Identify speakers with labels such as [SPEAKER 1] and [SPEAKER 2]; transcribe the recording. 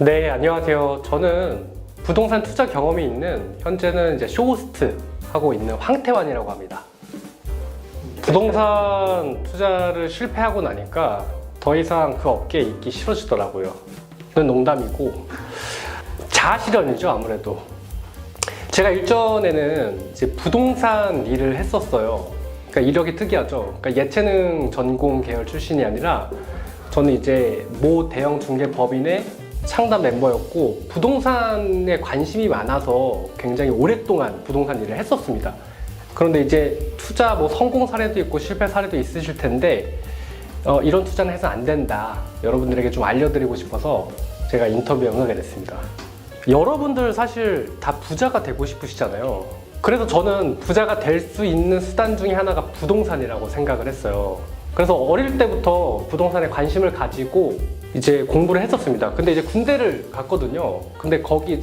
[SPEAKER 1] 네, 안녕하세요. 저는 부동산 투자 경험이 있는 현재는 이제 쇼호스트 하고 있는 황태환이라고 합니다. 부동산 투자를 실패하고 나니까 더 이상 그 업계에 있기 싫어지더라고요. 이건 농담이고 자아실현이죠 아무래도. 제가 일전에는 이제 부동산 일을 했었어요. 그러니까 이력이 특이하죠. 그러니까 예체능 전공 계열 출신이 아니라 저는 이제 모 대형 중개 법인의 창단 멤버였고 부동산에 관심이 많아서 굉장히 오랫동안 부동산 일을 했었습니다. 그런데 이제 투자 뭐 성공 사례도 있고 실패 사례도 있으실 텐데 어, 이런 투자는 해서 안 된다. 여러분들에게 좀 알려드리고 싶어서 제가 인터뷰에 응하게 됐습니다. 여러분들 사실 다 부자가 되고 싶으시잖아요. 그래서 저는 부자가 될 수 있는 수단 중에 하나가 부동산이라고 생각을 했어요. 그래서 어릴 때부터 부동산에 관심을 가지고 이제 공부를 했었습니다. 근데 이제 군대를 갔거든요. 근데 거기